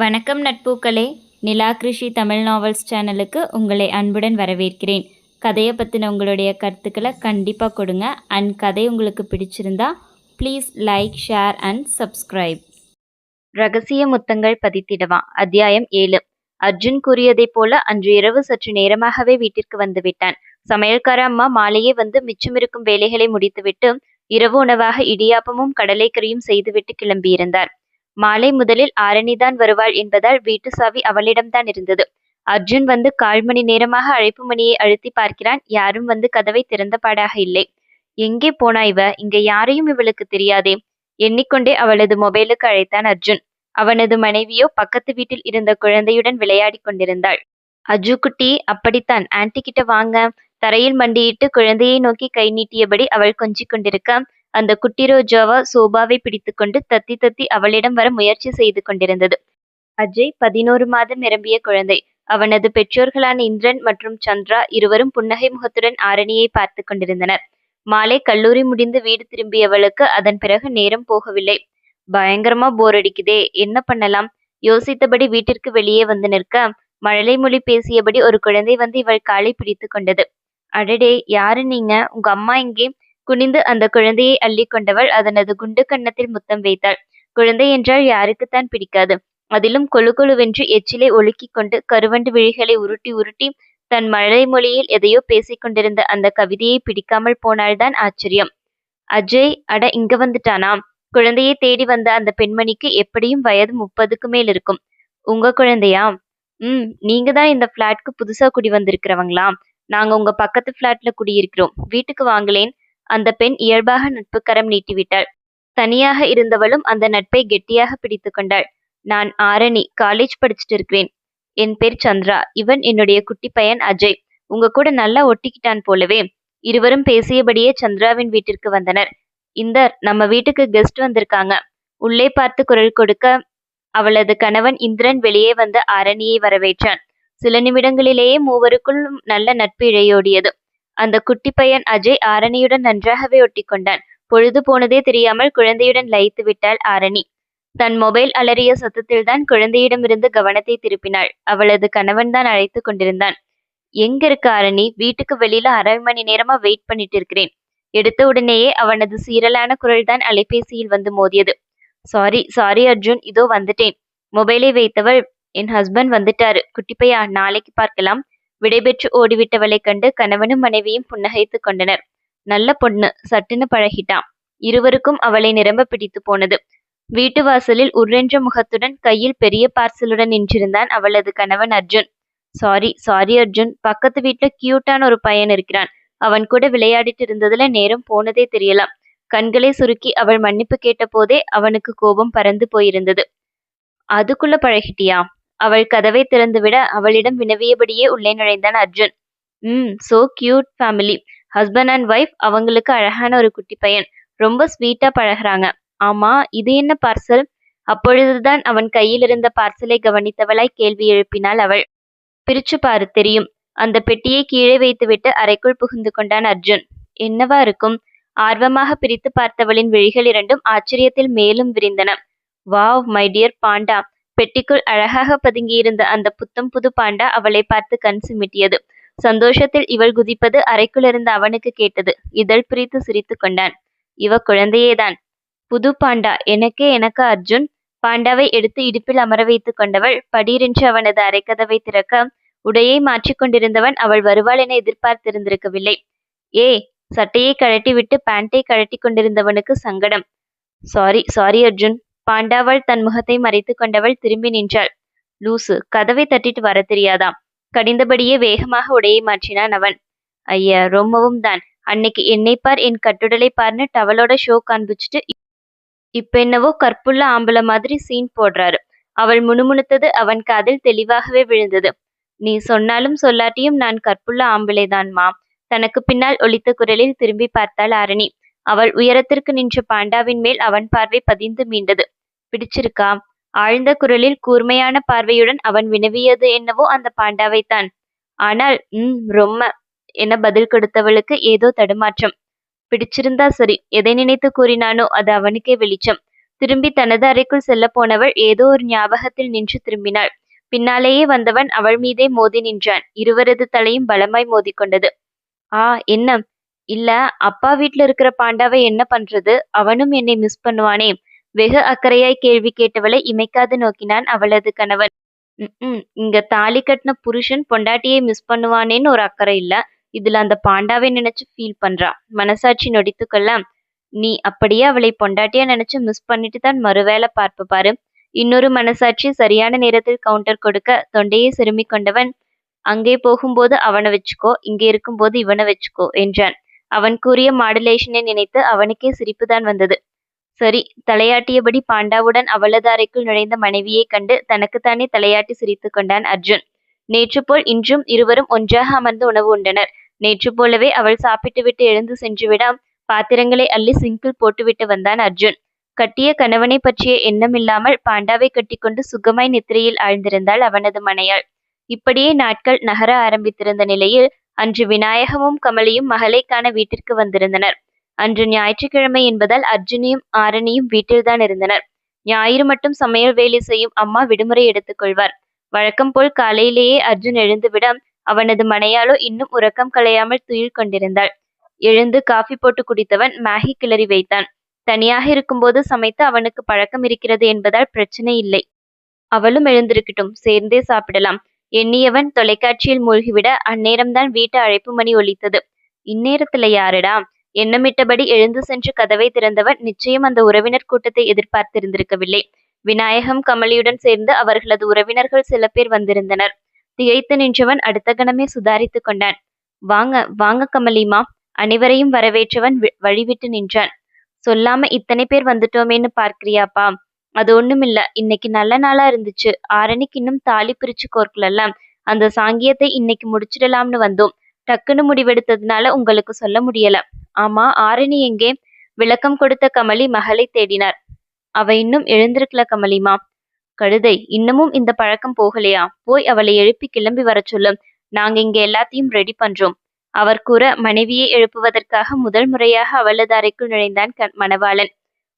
வணக்கம் நட்பூக்களே. நிலா கிருஷி தமிழ் நாவல்ஸ் சேனலுக்கு உங்களை அன்புடன் வரவேற்கிறேன். கதையை பற்றின உங்களுடைய கருத்துக்களை கண்டிப்பாக கொடுங்க. அண்ட் கதை உங்களுக்கு பிடிச்சிருந்தா please like share and subscribe ரகசிய முத்தங்கள் பதித்திடவா? அத்தியாயம் ஏழு. அர்ஜுன் கூறியதைப் போல அன்று இரவு சற்று நேரமாகவே வீட்டிற்கு வந்து விட்டான். சமையல்கார அம்மா மாலையே வந்து மிச்சமிருக்கும் வேலைகளை முடித்துவிட்டு இரவு உணவாக இடியாப்பமும் கடலைக்கறியும் செய்துவிட்டு கிளம்பியிருந்தார். மாலை முதலில் ஆரணிதான் வருவாள் என்பதால் வீட்டு சாவி அவளிடம்தான் இருந்தது. அர்ஜுன் வந்து கால் மணி நேரமாக அழைப்பு மணியை அழுத்தி பார்க்கிறான். யாரும் வந்து கதவை திறந்த பாடாக இல்லை. எங்கே போனா இவ? இங்க யாரையும் இவளுக்கு தெரியாதே. எண்ணிக்கொண்டே அவளது மொபைலுக்கு அழைத்தான் அர்ஜுன். அவனது மனைவியோ பக்கத்து வீட்டில் இருந்த குழந்தையுடன் விளையாடி கொண்டிருந்தாள். அஜு குட்டி அப்படித்தான். ஆன்டி கிட்ட வாங்க. தரையில் மண்டியிட்டு குழந்தையை நோக்கி கை நீட்டியபடி அவள் கொஞ்சிக் கொண்டிருக்க அந்த குட்டிரோஜாவா சோபாவை பிடித்துக்கொண்டு தத்தி தத்தி அவளிடம் வர முயற்சி செய்து கொண்டிருந்தது. அஜய் பதினோரு மாதம் நிரம்பிய குழந்தை. அவனது பெற்றோர்களான இந்திரன் மற்றும் சந்திரா இருவரும் புன்னகை முகத்துடன் ஆரணியை பார்த்து கொண்டிருந்தனர். மாலை கல்லூரி முடிந்து வீடு திரும்பியவளுக்கு அதன் பிறகு நேரம் போகவில்லை. பயங்கரமா போர் அடிக்குதே என்ன பண்ணலாம்? யோசித்தபடி வீட்டிற்கு வெளியே வந்து நிற்க மழலை மொழி பேசியபடி ஒரு குழந்தை வந்து இவள் காலை பிடித்து கொண்டது. அடடே யாரு நீங்க? உங்க அம்மா இங்கே குனிந்து அந்த குழந்தையை அள்ளி கொண்டவள் அதனது குண்டு கன்னத்தில் முத்தம் வைத்தாள். குழந்தை என்றால் யாருக்குத்தான் பிடிக்காது. அதிலும் கொழுகொழுவென்று எச்சிலை ஒழுக்கிக் கொண்டு கருவண்டு விழிகளை உருட்டி உருட்டி தன் மழை மொழியில் எதையோ பேசிக் கொண்டிருந்த அந்த கவிதையை பிடிக்காமல் போனால்தான் ஆச்சரியம். அஜய் அட இங்க வந்துட்டானாம் குழந்தையை தேடி வந்த அந்த பெண்மணிக்கு எப்படியும் வயது முப்பதுக்கு மேல் இருக்கும். உங்க குழந்தையா? ம் நீங்க தான் இந்த பிளாட்க்கு புதுசா குடி வந்திருக்கிறவங்களா? நாங்க உங்க பக்கத்து பிளாட்ல குடியிருக்கிறோம். வீட்டுக்கு வாங்களேன். அந்த பெண் இயல்பாக நட்பு கரம் நீட்டிவிட்டாள். தனியாக இருந்தவளும் அந்த நட்பை கெட்டியாக பிடித்து கொண்டாள். நான் ஆரணி காலேஜ் படிச்சுட்டு இருக்கிறேன். என் பேர் சந்திரா. இவன் என்னுடைய குட்டி பையன் அஜய். உங்க கூட நல்லா ஒட்டிக்கிட்டான் போலவே. இருவரும் பேசியபடியே சந்திராவின் வீட்டிற்கு வந்தனர். இந்தர் நம்ம வீட்டுக்கு கெஸ்ட் வந்திருக்காங்க. உள்ளே பார்த்து குரல் கொடுக்க. அவளது கணவன் இந்திரன் வெளியே வந்து ஆரணியை வரவேற்றான். சில நிமிடங்களிலேயே மூவருக்குள்ளும் நல்ல நட்பு இழையோடியது. அந்த குட்டி பையன் அஜய் ஆரணியுடன் நன்றாகவே ஒட்டிக்கொண்டான். பொழுது போனதே தெரியாமல் குழந்தையுடன் லயித்து விட்டாள் ஆரணி. தன் மொபைல் அலறிய சத்தத்தில்தான் குழந்தையிடமிருந்து கவனத்தை திருப்பினாள். அவளது கணவன் தான் அழைத்து கொண்டிருந்தான். எங்க இருக்க ஆரணி? வீட்டுக்கு வெளியில அரை மணி நேரமா வெயிட் பண்ணிட்டு இருக்கிறேன் எடுத்த உடனேயே அவனது சீரலான குரல்தான் அலைபேசியில் வந்து மோதியது. சாரி சாரி அர்ஜுன் இதோ வந்துட்டேன். மொபைலை வைத்தவள் என் ஹஸ்பண்ட் வந்துட்டாரு. குட்டிப்பையா நாளைக்கு பார்க்கலாம். விடைபெற்று ஓடிவிட்டவளைக் கண்டு கணவனும் மனைவியும் புன்னகைத்துக் கொண்டனர். நல்ல பொண்ணு சட்டுன்னு பழகிட்டான். இருவருக்கும் அவளை நிரம்ப பிடித்து போனது. வீட்டு வாசலில் உர்ரென்ற முகத்துடன் கையில் பெரிய பார்சலுடன் நின்றிருந்தான் அவளது கணவன் அர்ஜுன். Sorry sorry Arjun. பக்கத்து வீட்டுல கியூட்டான ஒரு பையன் இருக்கிறான். அவன் கூட விளையாடிட்டு இருந்ததுல நேரம் போனதே தெரியலாம். கண்களை சுருக்கி அவள் மன்னிப்பு கேட்ட போதே அவனுக்கு கோபம் பறந்து போயிருந்தது. அதுக்குள்ள பழகிட்டியா? அவள் கதவை திறந்துவிட அவளிடம் வினவியபடியே உள்ளே நுழைந்தான் Arjun. Hmm so cute family husband and wife அவங்களுக்கு அழகான ஒரு குட்டி பையன். ரொம்ப ஸ்வீட்டா பழகுறாங்க. ஆமா இது என்ன பார்சல் அப்பொழுதுதான் அவன் கையில் இருந்த பார்சலை கவனித்தவளாய் கேள்வி எழுப்பினாள் அவள். பிரிச்சு பாரு தெரியும். அந்த பெட்டியை கீழே வைத்துவிட்டு அறைக்குள் புகுந்து கொண்டான் அர்ஜுன். என்னவா இருக்கும்? ஆர்வமாக பிரித்து பார்த்தவளின் விழிகள் இரண்டும் ஆச்சரியத்தில் மேலும் விரிந்தன. Wow my dear panda. பெட்டிக்குள் அழகாக பதுங்கியிருந்த அந்த புத்தம் புது பாண்டா அவளை பார்த்து கண் சிமிட்டியது. சந்தோஷத்தில் இவள் குதிப்பது அறைக்குள்ளிருந்து அவனுக்கு கேட்டது. இதழ் பிரித்து சிரித்து கொண்டான். இவ குழந்தையேதான். புது பாண்டா. எனக்கே எனக்கு அர்ஜுன். பாண்டாவை எடுத்து இடுப்பில் அமர வைத்துக் கொண்டவள். படீரென்று அவனது அரைக்கதவை திறக்க உடையை மாற்றிக்கொண்டிருந்தவன் அவள் வருவாள் என எதிர்பார்த்திருந்திருக்கவில்லை. ஏ சட்டையை கழட்டிவிட்டு பேண்டை கழட்டி கொண்டிருந்தவனுக்கு சங்கடம். Sorry sorry Arjun. பாண்டாவள் தன் முகத்தை மறைத்து கொண்டவள் திரும்பி நின்றாள். லூசு கதவை தட்டிட்டு வர தெரியாதாம். கடிந்தபடியே வேகமாக உடையை மாற்றினான் அவன். ஐயா ரொம்பவும் தான். அன்னைக்கு என்னை பார் என் கட்டுடலை பார்னு டவலோட ஷோ காண்பிச்சுட்டு இப்ப என்னவோ கற்புள்ள ஆம்பளை மாதிரி சீன் போடுறாரு. அவள் முணுமுணுத்தது அவன் காதில் தெளிவாகவே விழுந்தது. நீ சொன்னாலும் சொல்லாட்டியும் நான் கற்புள்ள ஆம்பளைதான்மா தனக்கு பின்னால் ஒலித்த குரலில் திரும்பி பார்த்தாள் ஆரணி. அவள் உயரத்திற்கு நின்ற பாண்டாவின் மேல் அவன் பார்வை பதிந்து மீண்டது. பிடிச்சிருக்கா? ஆழ்ந்த குரலில் கூர்மையான பார்வையுடன் அவன் வினவியது என்னவோ அந்த பாண்டாவைத்தான். ஆனால் ம் ரொம்ப என பதில் கொடுத்தவளுக்கு ஏதோ தடுமாற்றம். பிடிச்சிருந்தா சரி எதை நினைத்து கூறினானோ அது அவனுக்கே வெளிச்சம். திரும்பி தனது அறைக்குள் செல்ல போனவள் ஏதோ ஒரு ஞாபகத்தில் நின்று திரும்பினாள். பின்னாலேயே வந்தவன் அவள் மீதே மோதி நின்றான். இருவரது தலையும் பலமாய் மோதிக்கொண்டது. ஆ என்ன? இல்ல அப்பா வீட்ல இருக்கிற பாண்டாவை என்ன பண்றது? அவனும் என்னை மிஸ் பண்ணுவானே. வெகு அக்கறையாய் கேள்வி கேட்டவளை இமைக்காது நோக்கினான் அவளது கணவன். ம் இங்க தாலி கட்டின புருஷன் பொண்டாட்டியை மிஸ் பண்ணுவானேன்னு ஒரு அக்கறை இல்ல. இதுல அந்த பாண்டாவை நினைச்சு ஃபீல் பண்றா. மனசாட்சி நொடித்துக்கொள்ள நீ அப்படியே அவளை பொண்டாட்டியா நினைச்சு மிஸ் பண்ணிட்டு தான் மறுவேளை பார்ப்ப பாரு. இன்னொரு மனசாட்சி சரியான நேரத்தில் கவுண்டர் கொடுக்க தொண்டையை சிறுமி கொண்டவன். அங்கே போகும்போது அவனை வச்சுக்கோ இங்கே இருக்கும்போது இவனை வச்சுக்கோ என்றான். அவன் கூறிய மாடுலேஷனை நினைத்து அவனுக்கே சிரிப்புதான் வந்தது. சரி தலையாட்டியபடி பாண்டாவுடன் அவளது அறைக்குள் நுழைந்த மனைவியைக் கண்டு தனக்குத்தானே தலையாட்டி சிரித்துக் கொண்டான் அர்ஜுன். நேற்று போல் இன்றும் இருவரும் ஒன்றாக அமர்ந்து உணவு உண்டனர். நேற்று போலவே அவள் சாப்பிட்டுவிட்டு எழுந்து சென்றுவிட பாத்திரங்களை அள்ளி சிங்கில் போட்டுவிட்டு வந்தான் அர்ஜுன். கட்டிய கணவனை பற்றிய எண்ணமில்லாமல் பாண்டாவை கட்டிக்கொண்டு சுகமாய் நித்திரையில் ஆழ்ந்திருந்தாள் அவனது மனையாள். இப்படியே நாட்கள் நகர ஆரம்பித்திருந்த நிலையில் அன்று விநாயகமும் கமலியும் மகளை காண வீட்டிற்கு வந்திருந்தனர். அன்று ஞாயிற்றுக்கிழமை என்பதால் அர்ஜுனையும் ஆரணியும் வீட்டில்தான் இருந்தனர். ஞாயிறு மட்டும் சமையல் வேலை செய்யும் அம்மா விடுமுறை எடுத்துக் கொள்வார். வழக்கம் போல் காலையிலேயே அர்ஜுன் எழுந்துவிட அவனது மனையாளோ இன்னும் உறக்கம் களையாமல் துயில் கொண்டிருந்தாள். எழுந்து காஃபி போட்டு குடித்தவன் மேகி கிளறி வைத்தான். தனியாக இருக்கும்போது சமைத்து அவனுக்கு பழக்கம் இருக்கிறது என்பதால் பிரச்சனை இல்லை. அவளும் எழுந்திருக்கட்டும் சேர்ந்தே சாப்பிடலாம். எண்ணியவன் தொலைக்காட்சியில் மூழ்கிவிட அந்நேரம்தான் வீட்டு அழைப்பு மணி ஒலித்தது. இந்நேரத்துல யாருடா? எண்ணமிட்டபடி எழுந்து சென்று கதவை திறந்தவன் நிச்சயம் அந்த உறவினர் கூட்டத்தை எதிர்பார்த்திருந்திருக்கவில்லை. விநாயகம் கமலியுடன் சேர்ந்து அவர்களது உறவினர்கள் சில பேர் வந்திருந்தனர். திகைத்து நின்றவன் அடுத்த கணமே சுதாரித்துக் கொண்டான். வாங்க வாங்க கமலிமா அனைவரையும் வரவேற்றவன் வழிவிட்டு நின்றான். சொல்லாம இத்தனை பேர் வந்துட்டோமேன்னு பார்க்கிறியாப்பா. அது ஒண்ணுமில்ல இன்னைக்கு நல்ல நாளா இருந்துச்சு. ஆரணிக்கு இன்னும் தாலி பிரிச்சு கோர்க்கலல்ல அந்த சாங்கியத்தை இன்னைக்கு முடிச்சிடலாம்னு வந்தோம். டக்குன்னு முடிவெடுத்ததுனால உங்களுக்கு சொல்ல முடியல. ஆமா ஆரணி எங்கே? விளக்கம் கொடுத்த கமலி மகளை தேடினார். அவ இன்னும் எழுந்திருக்கல கமலிமா. கழுதை இன்னமும் இந்த பழக்கம் போகலையா? போய் அவளை எழுப்பி கிளம்பி வர சொல்லும் நாங்க இங்க எல்லாத்தையும் ரெடி பண்றோம். அவர் கூற மனைவியை எழுப்புவதற்காக முதல் முறையாக அவளது அறைக்குள் நுழைந்தான் மணவாளன்.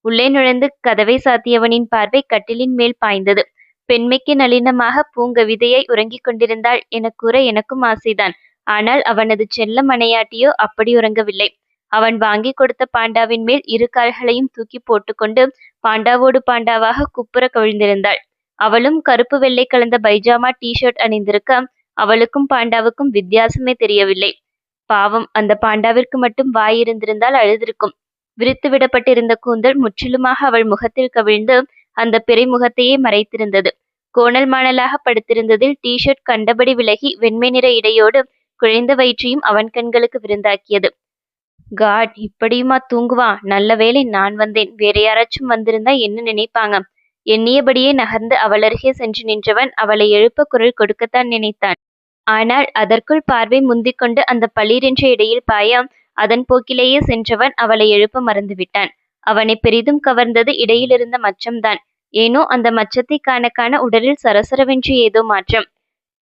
உள்ளே நுழைந்து கதவை சாத்தியவனின் பார்வை கட்டிலின் மேல் பாய்ந்தது. பெண்மைக்கு நளினமாக பூங்கவிதையை உறங்கிக் கொண்டிருந்தாள் என கூற எனக்கும் ஆசைதான். ஆனால் அவனது செல்ல மனையாட்டியோ அப்படி உறங்கவில்லை. அவன் வாங்கி கொடுத்த பாண்டாவின் மேல் இரு கால்களையும் தூக்கி போட்டுக்கொண்டு பாண்டாவோடு பாண்டாவாக குப்புற கவிழ்ந்திருந்தாள். அவளும் கருப்பு வெள்ளை கலந்த பைஜாமா டி ஷர்ட் அணிந்திருக்க அவளுக்கும் பாண்டாவுக்கும் வித்தியாசமே தெரியவில்லை. பாவம் அந்த பாண்டாவிற்கு மட்டும் வாய் இருந்திருந்தால் அழுதிருக்கும். விரித்து விடப்பட்டிருந்த கூந்தல் முற்றிலுமாக அவள் முகத்தில் கவிழ்ந்து அந்த பிறை முகத்தையே மறைத்திருந்தது. கோணல் மாணலாக படுத்திருந்ததில் டி ஷர்ட் கண்டபடி விலகி வெண்மை நிற இடையோடு குழைந்த வயிற்றையும் அவன் கண்களுக்கு விருந்தாக்கியது. காட் இப்படியுமா தூங்குவா? நல்ல வேலை நான் வந்தேன். வேற யாராச்சும் வந்திருந்தா என்ன நினைப்பாங்க? எண்ணியபடியே நகர்ந்து அவளருகே சென்று நின்றவன் அவளை எழுப்ப குரல் கொடுக்கத்தான் நினைத்தான். ஆனால் அதற்குள் பார்வை முந்திக்கொண்டு அந்த பளிரென்ற இடையில் பாய அதன் போக்கிலேயே சென்றவன் அவளை எழுப்ப மறந்துவிட்டான். அவனை பெரிதும் கவர்ந்தது இடையிலிருந்த மச்சம்தான். ஏனோ அந்த மச்சத்தை காண காண உடலில் சரசரவென்று ஏதோ மாற்றம்.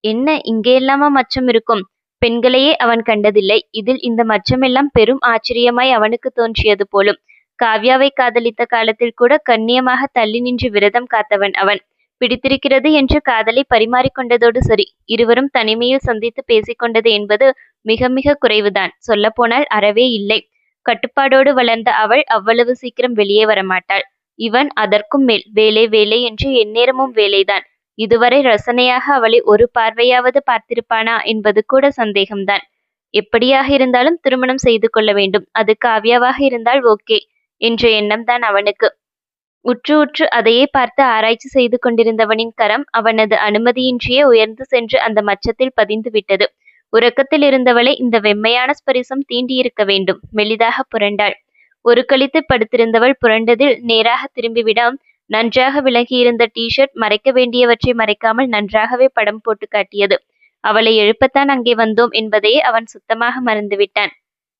என்ன இங்கேயெல்லாமா மச்சம் இருக்கும்? பெண்களையே அவன் கண்டதில்லை. இதில் இந்த மச்சமெல்லாம் பெரும் ஆச்சரியமாய் அவனுக்கு தோன்றியது போலும். காவ்யாவை காதலித்த காலத்தில் கூட கண்ணியமாக தள்ளி நின்று விரதம் காத்தவன் அவன். பிடித்திருக்கிறது என்று காதலை பரிமாறிக்கொண்டதோடு சரி இருவரும் தனிமையில் சந்தித்து பேசிக்கொண்டது என்பது மிக மிக குறைவுதான். சொல்லப்போனால் அறவே இல்லை. கட்டுப்பாடோடு வளர்ந்த அவள் அவ்வளவு சீக்கிரம் வெளியே வரமாட்டாள். இவன் அதற்கும் மேல் வேலை வேலை என்று எந்நேரமும் வேலைதான். இதுவரை ரசனையாக அவளை ஒரு பார்வையாவது பார்த்திருப்பானா என்பது கூட சந்தேகம்தான். எப்படியாக இருந்தாலும் திருமணம் செய்து கொள்ள வேண்டும். அது காவ்யாவாக இருந்தால் ஓகே என்ற எண்ணம்தான் அவனுக்கு. உற்று உற்று அதையே பார்த்து ஆராய்ச்சி செய்து கொண்டிருந்தவனின் கரம் அவனது அனுமதியின்றியே உயர்ந்து சென்று அந்த மச்சத்தில் பதிந்து விட்டது. உறக்கத்தில் இருந்தவளை இந்த வெம்மையான ஸ்பரிசம் தீண்டியிருக்க வேண்டும். மெலிதாக புரண்டாள். ஒரு கழித்து படுத்திருந்தவள் புரண்டதில் நேராக திரும்பிவிட நன்றாக விலகியிருந்த ஷர்ட் மறைக்க வேண்டியவற்றை மறைக்காமல் நன்றாகவே படம் போட்டு காட்டியது. அவளை எழுப்பத்தான் அங்கே வந்தோம் என்பதையே அவன் சுத்தமாக மறந்துவிட்டான்.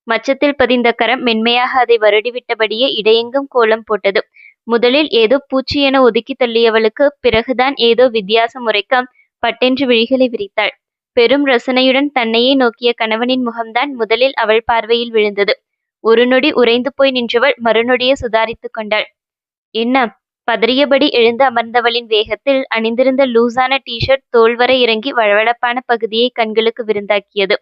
மச்சத்தில் பதிந்த கரம் மென்மையாக அதை வருடிவிட்டபடியே இடையெங்கும் கோலம் போட்டது. முதலில் ஏதோ பூச்சி என ஒதுக்கி தள்ளியவளுக்கு பிறகுதான் ஏதோ வித்தியாசம் முறைக்க பட்டென்று விழிகளை விரித்தாள். பெரும் ரசனையுடன் தன்னையே நோக்கிய கணவனின் முகம்தான் முதலில் அவள் பார்வையில் விழுந்தது. ஒரு நொடி உறைந்து போய் நின்றவள் மறுநொடியே சுதாரித்துக் கொண்டாள். என்ன? பதறியபடி எழுந்து அமர்ந்தவளின் வேகத்தில் அணிந்திருந்த லூசான டீஷர்ட் தோள்வரை இறங்கி வழவழப்பான பகுதியை கண்களுக்கு விருந்தாக்கியது.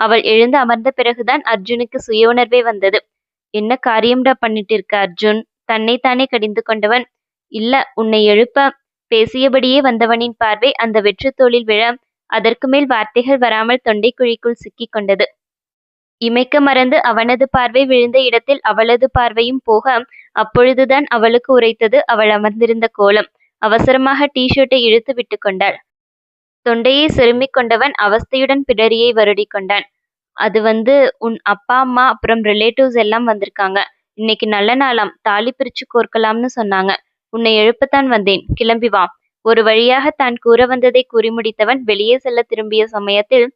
அவள் எழுந்து அமர்ந்த பிறகுதான் அர்ஜுனுக்கு சுய உணர்வே வந்தது. என்ன காரியம்டா பண்ணிட்டு இருக்க அர்ஜுன்? தன்னைத்தானே கடிந்து கொண்டவன். இல்ல உன்னை எழுப்ப. பேசியபடியே வந்தவனின் பார்வை அந்த வெற்றுத் தோளில் விழ அதற்கு மேல் வார்த்தைகள் வராமல் தொண்டைக்குழிக்குள் சிக்கிக் கொண்டது. இமைக்க மறந்து அவனது பார்வை விழுந்த இடத்தில் அவளது பார்வையும் போக அப்பொழுதுதான் அவளுக்கு உரைத்தது அவள் அமர்ந்திருந்த கோலம். அவசரமாக டீ-ஷர்ட்டை இழுத்து விட்டு கொண்டாள். தொண்டையை செருமிக் கொண்டவன் அவஸ்தையுடன் பிடரியை வருடி கொண்டான். அது வந்து உன் அப்பா அம்மா அப்புறம் ரிலேட்டிவ்ஸ் எல்லாம் வந்திருக்காங்க. இன்னைக்கு நல்ல நாளாம். தாலி பிரிச்சு கோர்க்கலாம்னு சொன்னாங்க. உன்னை எழுப்பத்தான் வந்தேன். கிளம்பி வா. ஒரு வழியாக தான் கூற வந்ததை கூறி முடித்தவன் வெளியே செல்ல திரும்பிய சமயத்தில்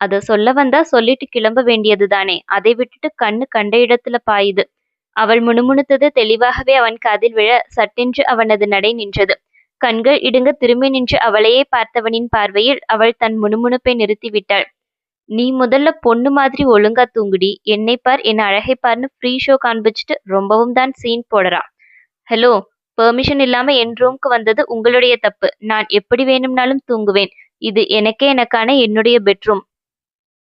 அத சொல்ல வந்தா சொல்லிட்டு கிளம்ப வேண்டியதுதானே. அதை விட்டுட்டு கண்ணு கண்ட இடத்துல பாயுது. அவள் முணுமுணுத்தது தெளிவாகவே அவன் காதில் விழ சட்டென்று அவனது நடை நின்றது. கண்கள் இடுங்க திரும்பி நின்று அவளையே பார்த்தவனின் பார்வையில் அவள் தன் முணுமுணுப்பை நிறுத்திவிட்டாள் நீ முதல்ல பொண்ணு மாதிரி ஒழுங்கா தூங்குடி. என்னை பார் என் அழகை பார்னு ஃப்ரீ ஷோ காண்பிச்சுட்டு ரொம்பவும் தான் சீன் போடுறா. ஹலோ பெர்மிஷன் இல்லாம என் ரூம்க்கு வந்தது உங்களுடைய தப்பு. நான் எப்படி வேணும்னாலும் தூங்குவேன். இது எனக்கே எனக்கான என்னுடைய பெட்ரூம்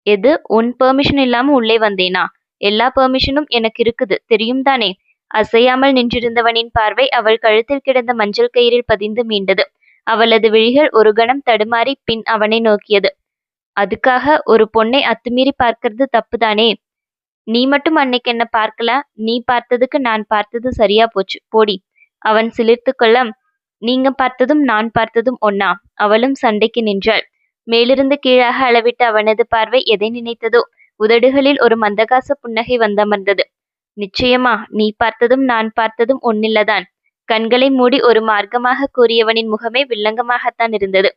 எது? உன் பெர்மிஷன் இல்லாம உள்ளே வந்தேனா? எல்லா பெர்மிஷனும் எனக்கு இருக்குது தெரியும் தானே அசையாமல் நின்றிருந்தவனின் பார்வை அவள் கழுத்தில் கிடந்த மஞ்சள் கயிறில் பதிந்து மீண்டது. அவளது விழிகள் ஒரு கணம் தடுமாறி பின் அவனை நோக்கியது. அதுக்காக ஒரு பொண்ணை அத்துமீறி பார்க்கறது தப்புதானே? நீ மட்டும் அன்னைக்கு என்ன பார்க்கல? நீ பார்த்ததுக்கு நான் பார்த்தது சரியா போச்சு. போடி. அவன் சிலிர்த்து கொள்ள நீங்க பார்த்ததும் நான் பார்த்ததும் ஒன்னா அவளும் சண்டைக்கு நின்றாள். மேலிருந்து கீழாக அளவிட்ட அவனது பார்வை எதை நினைத்ததோ? உதடுகளில் ஒரு மந்தகாச புன்னகை வந்தமர்ந்தது. நிச்சயமா நீ பார்த்ததும் நான் பார்த்ததும் ஒன்னில்லதான் கண்களை மூடி ஒரு மார்க்கமாக கூறியவனின் முகமே வில்லங்கமாகத்தான் இருந்தது.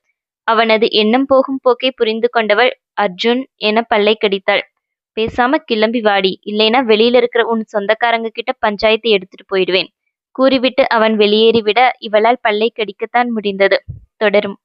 அவனது எண்ணம் போகும் போக்கை புரிந்து கொண்டவள் அர்ஜுன் என பல்லை கடித்தாள். பேசாம கிளம்பி வாடி இல்லைனா வெளியில இருக்கிற உன் சொந்தக்காரங்க கிட்ட பஞ்சாயத்து எடுத்துட்டு போயிடுவேன். கூறிவிட்டு அவன் வெளியேறிவிட இவளால் பல்லை கடிக்கத்தான் முடிந்தது. தொடரும்.